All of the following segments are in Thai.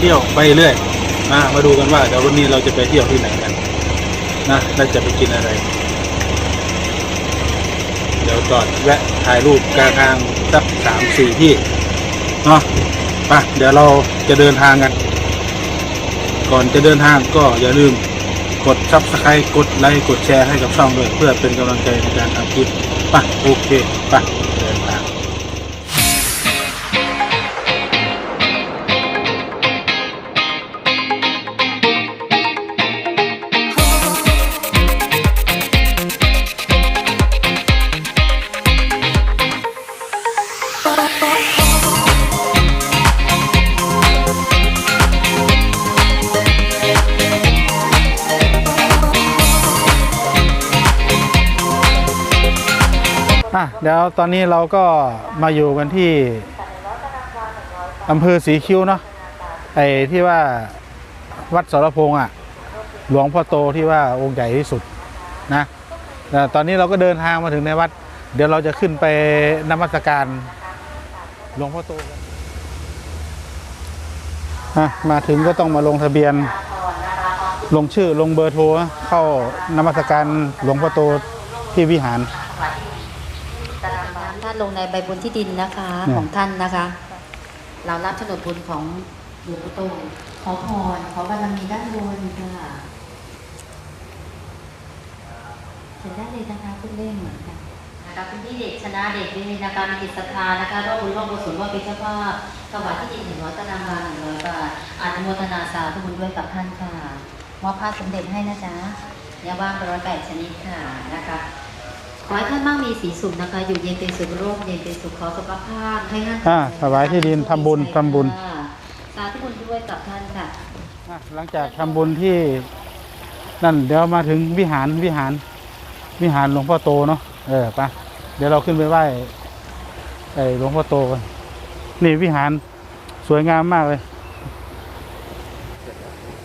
เที่ยวไปเรื่อยนะมาดูกันว่าเดี๋ยววันนี้เราจะไปเที่ยวที่ไหนกันนะและจะไปกินอะไร เดี๋ยวจอดแวะถ่ายรูปกลางทางสักสามสี่ที่เนาะไปเดี๋ยวเราจะเดินทางกัน ก่อนจะเดินทางก็อย่าลืมกด subscribe กดไลค์กดแชร์ให้กับช่องด้วยเพื่อเป็นกำลังใจในการทำคลิปไปโอเคไปเอะเดี๋ยวตอนนี้เราก็มาอยู่กันที่อำเภอสีคิ้วเนาะไอ้ที่ว่าวัดสรพงษ์อะ หลวงพ่อโตที่ว่าองค์ใหญ่ที่สุดนะแต่ตอนนี้เราก็เดินทางมาถึงในวัด เดี๋ยวเราจะขึ้นไปนมัสการหลวงพ่อโตกันมาถึงก็ต้องมาลงทะเบียน ลงชื่อลงเบอร์โทรเข้านมัสการหลวงพ่อโตที่วิหาร ลงในใบบุญที่ดินนะคะเนี่ยของท่านนะคะ เรารับโฉนดบุญของหลวงปู่โตขอพรขอบารมีด้านบนค่ะเสร็จได้เลยนะคะคุณเล่มเหมือนกันนะคะคุณที่เด็กชนะเด็กด้วยนะคะมีจิตศรัทธานะคะร่วมบุญร่วมกุศลร่วมเป็นเจ้าภาพถวายที่ดินหนึ่งร้อยตารางวาหนึ่งร้อยบาทอนุโมทนาสาธุบุญด้วยกับท่านค่ะมอบผ้าสมเด็จให้นะจ๊ะยาว่างร้อยแปดชนิดค่ะนะคะ ขอให้ท่านมั่งมีสีสุขนะคะ อยู่เย็นเป็นสุขโรคเย็นเป็นสุขขอสุขภาพให้ท่านอ่าถวายที่ดินทำบุญทำบุญค่ะสาธุบุญด้วยกับท่านค่ะ อะหลังจากทำบุญที่นั่นเดี๋ยวมาถึงวิหารวิหาร วิหารหลวงพ่อโตเนาะเออไปะเดี๋ยวเราขึ้นไปไหว้ไอ้หลวงพ่อโตกันนี่วิหารสวยงามมากเลย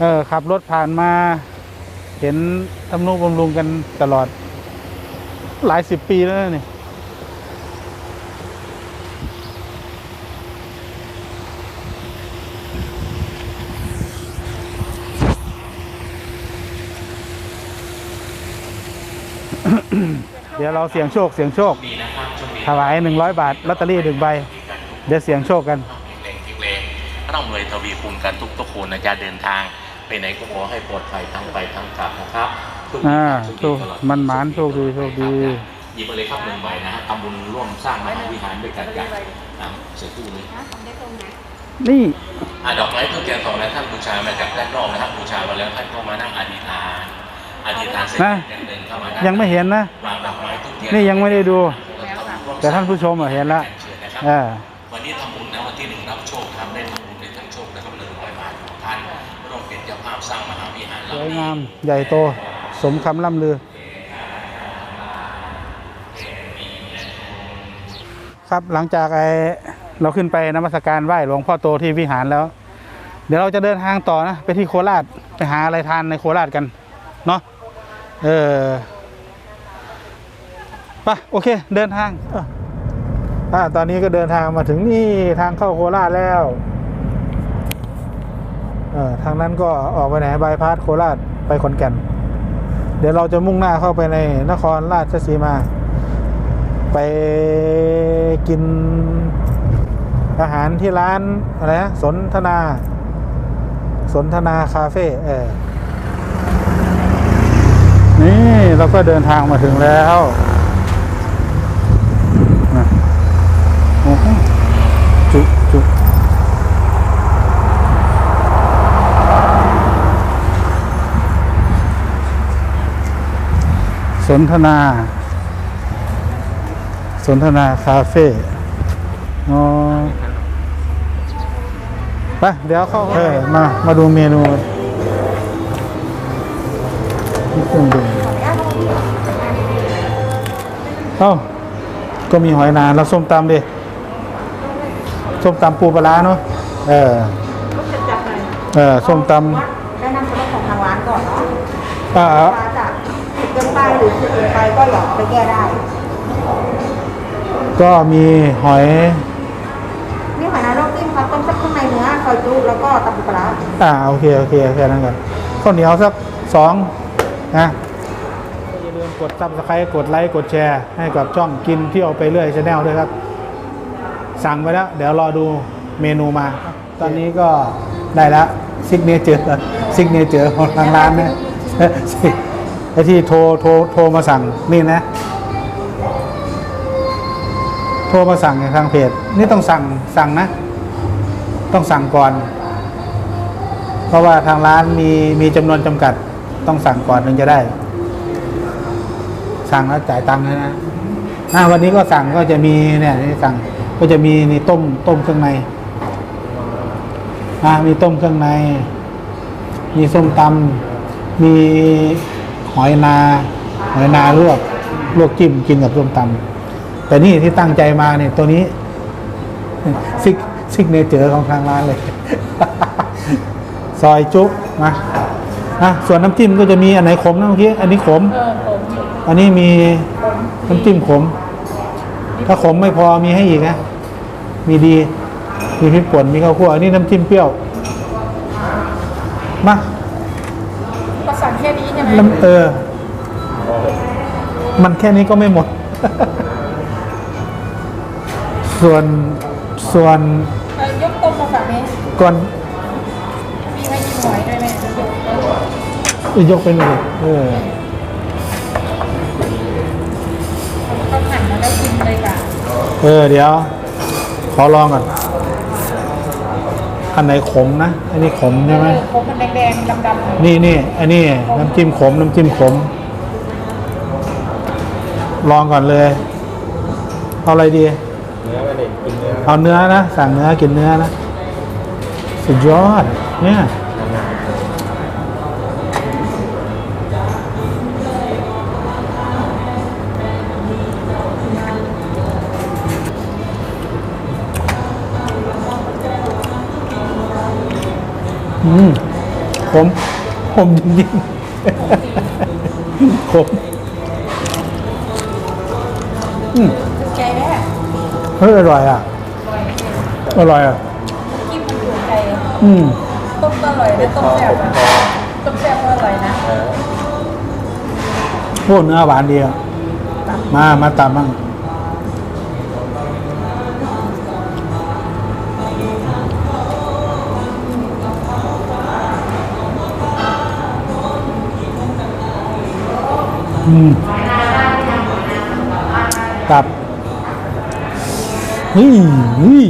เออขับรถผ่านมา เห็นทำนุบำรุงกันตลอด หลายสิบปีแล้วนะนี่เดี๋ยวเราเสี่ยงโชคเสี่ยงโชค ถวายหนึ่งร้อยบาทลอตเตอรี่หนึ่งใบ เดี๋ยวเสี่ยงโชคกันแรงแข็งแรงร่ำรวยทวีคูณกันทุกทุกๆคนนะจะเดินทาง ไปไหนก็ขอให้ปลอดภัยทั้งไปทั้งกลับนะครับทุก อ่าทุกโชคตลอดมันหมานโชคดีโชคดีหยิบมาเลยครับหนึ่งใบนะฮะทำบุญร่วมสร้างมหาวิหารด้วยกันอย่างอ่าเสร็จตู้เลยนี่อ่าดอกไม้ทุกอย่างของนั้นท่านบูชามาจากด้านนอกนะครับบูชามาแล้วท่านก็มานั่งอธิษฐานอธิษฐานเสร็จนะยังเดินเข้ามานั่ยังไม่เห็นนะวางดอกไม้ทุกเทียนนี่ยังไม่ได้ดูร่วมแต่ท่านผู้ชมอะเห็นแล้วเชิญนะครับอ่าวันนี้ทำบุญนะวันที่หนึ่งรับโชคทำได้ทำบุญได้ทั้งโชคนะครับหนึ่งร้อยบาทของท่านร่วมเป็นเจ้าภาพสร้างมหาวิหารสหลังวยนี้งามใหญ่โต สมคำล่ำลือ ครับหลังจากไอเราขึ้นไปนมัสการไหว้หลวงพ่อโตที่วิหารแล้ว เดี๋ยวเราจะเดินทางต่อนะ ไปที่โคราชไปหาอะไรทานในโคราชกัน เนาะเออไปโอเค เดินทางอ่าตอนนี้ก็เดินทางมาถึงนี่ทางเข้าโคราชแล้วเออทางนั้นก็ออกไปไหนบายพาสโคราชไปขอนแก่น เดี๋ยวเราจะมุ่งหน้าเข้าไปในนครราชสีมา ไปกินอาหารที่ร้านอะไรนะสนทนา สนทนาคาเฟ่เออนี่เราก็เดินทางมาถึงแล้วนะโอ้โหจุจุ สนทนา สนทนาคาเฟ่อ๋อไปเดี๋ยวเข้าเออมามาดูเมนูนี่เครื่องดื่มเอ้าก็มีหอยนางแล้วส้มตำดิส้มตำปูปลาร้าเนาะเออเออส้มตแนะนำสำหรับของทางร้านก่อนเนาะำอ่า หรือผิดเกินไปก็อย่าไปแก้ได้ก็มีหอยนี่หอยนางรมจิ้มครับต้มแซ่บข้างในเนื้อซออยจุแล้วก็ตำปูปลาร้าอ่าโอเคโอเคแค่นั้นกันข้าวเหนียวสักสองนะอย่าลืมกดซับสไครต์กดไลค์กดแชร์ ให้กับช่องกินเที่ยวไปเรื่อยชาแนลด้วยครับ สั่งไปแล้ว เดี๋ยวรอดูเมนูมา ตอนนี้ก็ได้แล้วซิกเนเจอร์ซิกเนเจอร์ของทางร้านนะ ไอที่โทรโทรโทรมาสั่งนี่นะ โทรมาสั่งในทางเพจนี่ต้องสั่งสั่งนะ ต้องสั่งก่อน เพราะว่าทางร้านมีมีจำนวนจำกัด ต้องสั่งก่อนถึงจะได้ สั่งแล้วจ่ายตังค์นะนะวันนี้ก็สั่งก็จะมีเนี่ยนี่สั่งก็จะมีนี่ต้มต้มเครื่องในอ่ามีต้มเครื่องใน มีส้มตำมี หอยนา หอยนาลวกลวกจิ้มกินกับส้มตำแต่นี่ที่ตั้งใจมาเนี่ยตัวนี้ซิกซิกเนเจอร์ของทางร้านเลย ซอยจุมาอะส่วนน้ำจิ้มก็จะมีอันไหนขมนะเมื่อกี้อันนี้ขมเออผมอันนี้มีน้ำจิ้มขม ถ้าขมไม่พอมีให้อีกนะ มีดี มีพริกป่นมีข้าวคั่วอันนี้น้ำจิ้มเปรี้ยว มา มน้ำเออ มันแค่นี้ก็ไม่หมด ส่วนส่วนเออยกต้มมาแบบนี้ก่อนมีให้กินหอยด้วยไหมยกไปหน่อยเออก็หั่นมาแล้วกินเลยค่ะ เออ เดี๋ยว ขอลองก่อน อันไหนขมนะ อันนี้ขมใช่ไหมคมมันแดงๆดำๆเลยนี่นี่อันนี้น้ำจิ้มขม น้ำจิ้มขม ลองก่อนเลย เอาอะไรดีเอาเนื้อนะ สั่งเนื้อกินเนื้อนะ สุดยอดเนี่ย อืมขมขมจริงๆขมอืมถูกใจแน่เฮ้ยอร่อยอะ อร่อยอะกินมันถูกใจอืมต้มก็อร่อยนะต้มแซ่บอะต้มแซ่บก็อร่อยนะพวกเนื้อหวานดีอะมา มาตามบ้าง อืมกับเฮ้ยเฮ้ย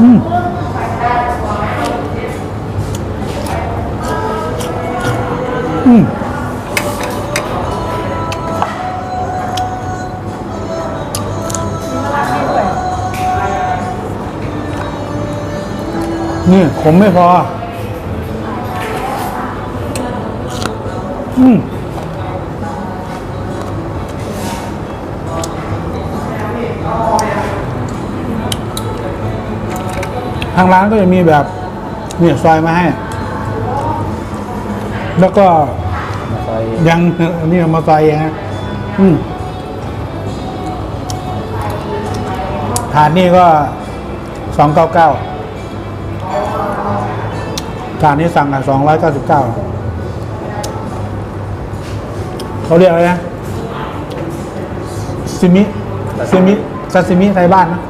อืมอืมนี่ขมไม่พอ ทางร้านก็จะมีแบบเนี่ยซอยมาให้ แล้วก็ยังอันนี้เอามาใส่เองฮะอืมถาดนี่ก็สองเก้าเก้าถาดนี้สั่งอะสองร้อยเก้าสิบเก้า เขาเรียกอะไรนะซิมิซิมิซาซิมิไทยบ้านนะ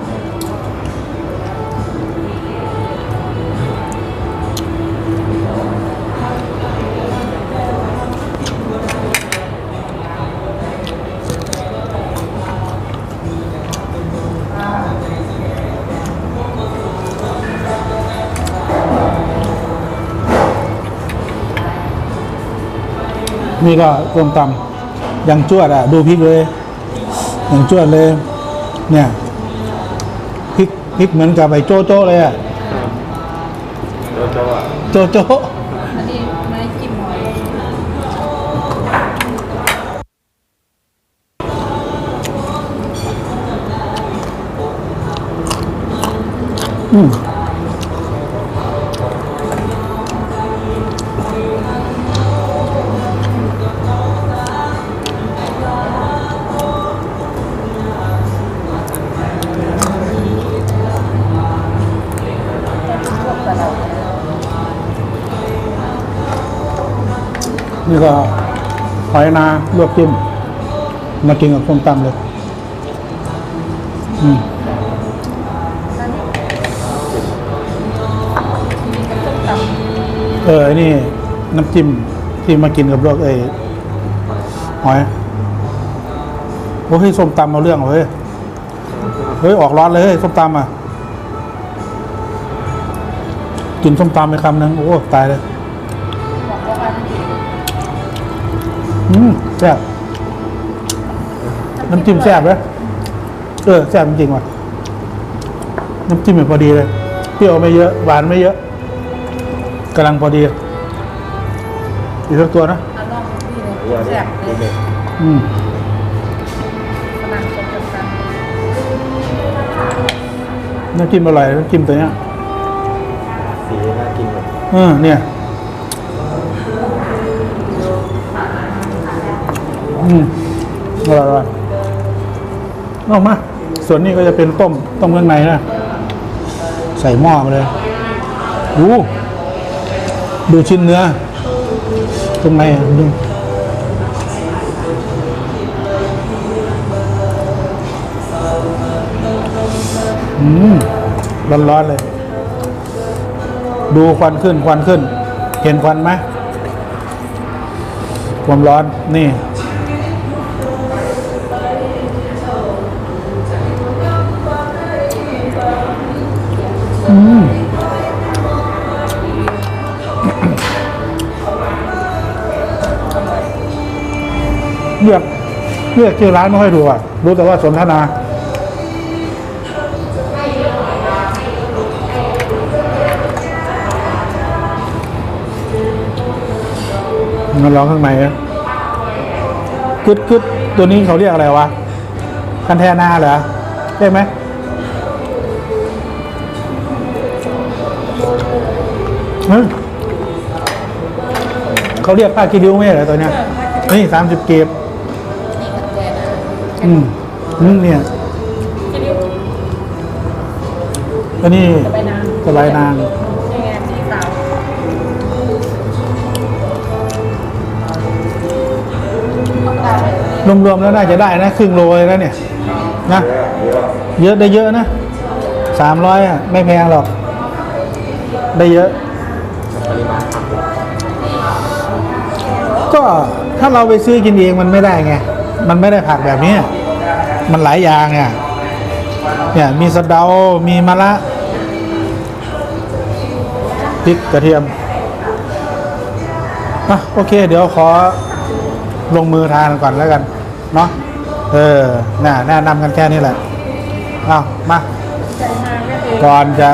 นี่ก็ต้มตำ ย่างจวดอะ ดูพริกเลยอย่างจวดเลย เนี่ยพริกพริกเหมือนกับไอ้โจโจ้เลยอะโจโจ้อันนี้ไม่จิ้มหอยอืม นี่ก็หอยนาลวกจิ้ม มากินกับส้มตำเลย อืมเออ นี่ น้ำจิ้มที่มากินกับลวกไอ้หอย โอ้ยส้มตำเอาเรื่องเหรอเฮ้ย เฮ้ย ออกร้อนเลยเฮ้ยส้มตำอะ กินส้มตำไปคำนึง โอ้ ตายเลย อืมแซ่บน้ำจิ้มแซ่บเลยเออแซ่บจริงๆว่ะ น้ำจิ้มแบบพอดีเลย เปรี้ยวไม่เยอะ หวานไม่เยอะกำลังพอดี อีกสักตัวนะเอาลองพี่เลยแซ่บเลยอืมกำลังจะกำลังน้ำจิ้มอร่อยน้ำจิ้มตัวเนี้ยสีน่ากินแบบเออเนี่ย อืมอร่อยอร่อยออกมา ส่วนนี้ก็จะเป็นต้ม ต้มข้างในนะ ใส่หม้อมาเลยดูดูชิ้นเนื้อ ตรงในอะดูอืมร้อนๆเลย ดูควันขึ้น ควันขึ้น เห็นควันไหมความร้อนนี่ เรียกเรียกชื่อร้านไม่ค่อยถูอะ รู้แต่ว่าสนทนามันร้องข้างในอะกึดกึดตัวนี้เขาเรียกอะไรวะ คันแทนาเหรอใช่ไหม ฮ้ยเขาเรียกผ้ากีริ้วไม่ใช่เหรอตัวเนี้ยนี่สามสิบเก็บอืมอืมเนี่ยอันนี้สบายนางยังไงพี่สาวรวมๆแล้วน่าจะได้นะครึ่งโลเลยนะเนี่ย นะ เยอะได้เยอะนะสามร้อยอะ ไม่แพงหรอก ได้เยอะ ก็ถ้าเราไปซื้อกินเองมันไม่ได้ไง มันไม่ได้ผักแบบนี้ มันหลายอย่างเนี่ยเนี่ยมีสะเดา มีมะระพริกกระเทียมอะโอเค เดี๋ยวขอลงมือทานก่อนแล้วกัน เนาะเออน่ะแนะนำกันแค่นี้แหละเอามาก่อนจะ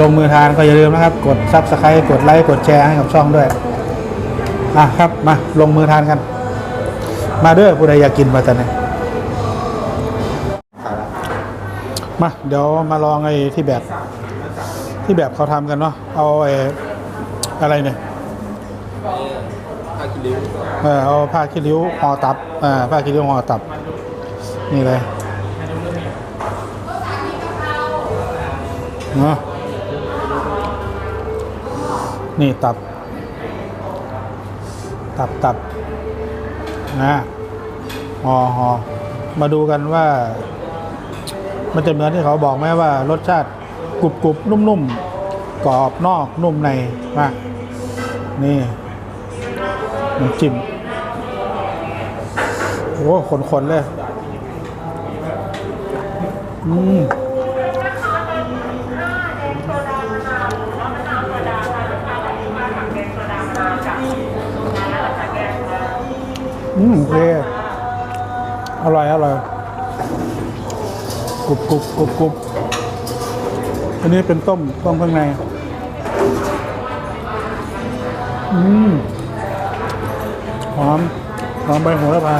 ลงมือทานก็อย่าลืมนะครับ กดซับสไครต์กดไลค์ กดแชร์ให้กับช่องด้วย อะครับมาลงมือทานกัน มาเด้อผู้ใดอยากกินมาแต่ไหนมาเดี๋ยวมาลองไอ้ที่แบบ ที่แบบเขาทำกันเนาะเอาไอ้อะไรเนี่ยเออเอาผ้าขี้ริ้วห่อตับอ่าผ้าขี้ริ้วห่อตับ นี่เลยเนาะนี่ตับ ตับตับนะหอหอมาดูกันว่า มันจะเหมือนที่เขาบอกไหมว่ารสชาติกรุบกรุบนุ่มนุ่มๆกรอบนอกนุ่มในมากนี่น้ำจิ้มโอ้ขนๆเลย อืม อืมโอเคอร่อยอร่อยกรุบกรุบกรุบกรุบอันนี้เป็นต้มต้มข้างใน อืมหอมหอมใบโหระพา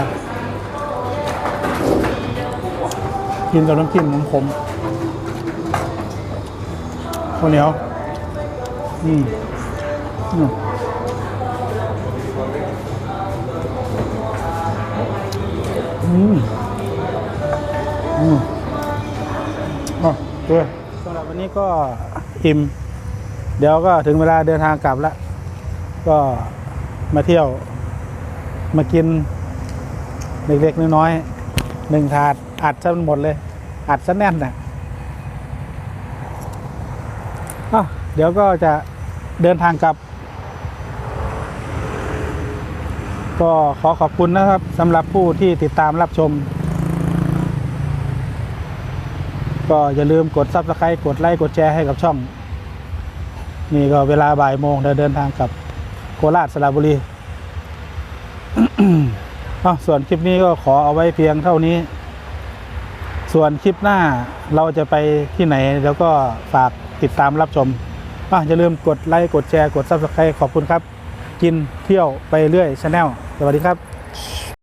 กินกับน้ำจิ้มของผมข้าวเหนียวอืมอืม อืมอืมอะโอเคสำหรับวันนี้ก็อิ่ม เดี๋ยวก็ถึงเวลาเดินทางกลับแล้ว ก็มาเที่ยว มากิน เล็กๆน้อยๆหนึ่งถาด อัดซะมันหมดเลย อัดซะแน่นน่ะอะเดี๋ยวก็จะเดินทางกลับ ก็ขอขอบคุณนะครับสำหรับผู้ที่ติดตามรับชม ก็อย่าลืมกด subscribe กดไลค์กดแชร์ให้กับช่อง นี่ก็เวลาบ่ายโมงเดินทางกลับโคราชสระบุรีเอส่วนคลิปนี้ก็ขอเอาไว้เพียงเท่านี้ ส่วนคลิปหน้าเราจะไปที่ไหน แล้วก็ฝากติดตามรับชมอะอย่าลืมกดไลค์กดแชร์กด subscribe ขอบคุณครับ กินเที่ยวไปเรื่อยชาแนล สวัสดีครับ